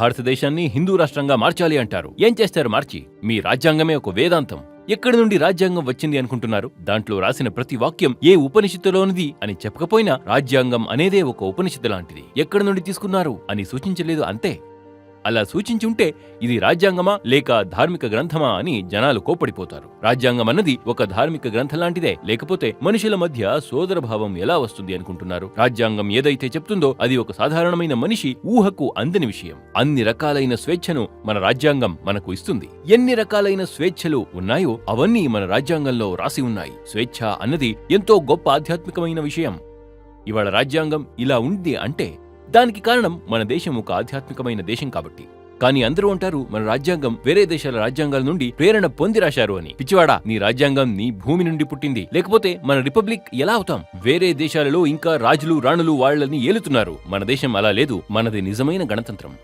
భారతదేశాన్ని హిందూ రాష్ట్రంగా మార్చాలి అంటారు. ఏం చేస్తారు మార్చి? మీ రాజ్యాంగమే ఒక వేదాంతం. ఎక్కడి నుండి రాజ్యాంగం వచ్చింది అనుకుంటున్నారు? దాంట్లో రాసిన ప్రతి వాక్యం ఏ ఉపనిషత్తులోనిది అని చెప్పకపోయినా రాజ్యాంగం అనేదే ఒక ఉపనిషత్తు లాంటిది. ఎక్కడి నుండి తీసుకున్నారు అని సూచించలేదు అంతే. అలా సూచించి ఉంటే ఇది రాజ్యాంగమా లేక ధార్మిక గ్రంథమా అని జనాలు కోప్పడిపోతారు. రాజ్యాంగం అన్నది ఒక ధార్మిక గ్రంథం లాంటిదే లేకపోతే మనుషుల మధ్య సోదరభావం ఎలా వస్తుంది అనుకుంటున్నారు? రాజ్యాంగం ఏదైతే చెప్తుందో అది ఒక సాధారణమైన మనిషి ఊహకు అందని విషయం. అన్ని రకాలైన స్వేచ్ఛను మన రాజ్యాంగం మనకు ఇస్తుంది. ఎన్ని రకాలైన స్వేచ్ఛలు ఉన్నాయో అవన్నీ మన రాజ్యాంగంలో రాసి ఉన్నాయి. స్వేచ్ఛ అన్నది ఎంతో గొప్ప ఆధ్యాత్మికమైన విషయం. ఇవాళ రాజ్యాంగం ఇలా ఉంది అంటే దానికి కారణం మన దేశం ఒక ఆధ్యాత్మికమైన దేశం కాబట్టి. కానీ అందరూ అంటారు మన రాజ్యాంగం వేరే దేశాల రాజ్యాంగాల నుండి ప్రేరణ పొంది రాశారు అని. పిచ్చివాడా నీ రాజ్యాంగం నీ భూమి నుండి పుట్టింది. లేకపోతే మన రిపబ్లిక్ ఎలా అవుతాం? వేరే దేశాలలో ఇంకా రాజులు రాణులు వాళ్ళని ఏలుతున్నారు. మన దేశం అలా లేదు. మనది నిజమైన గణతంత్రం.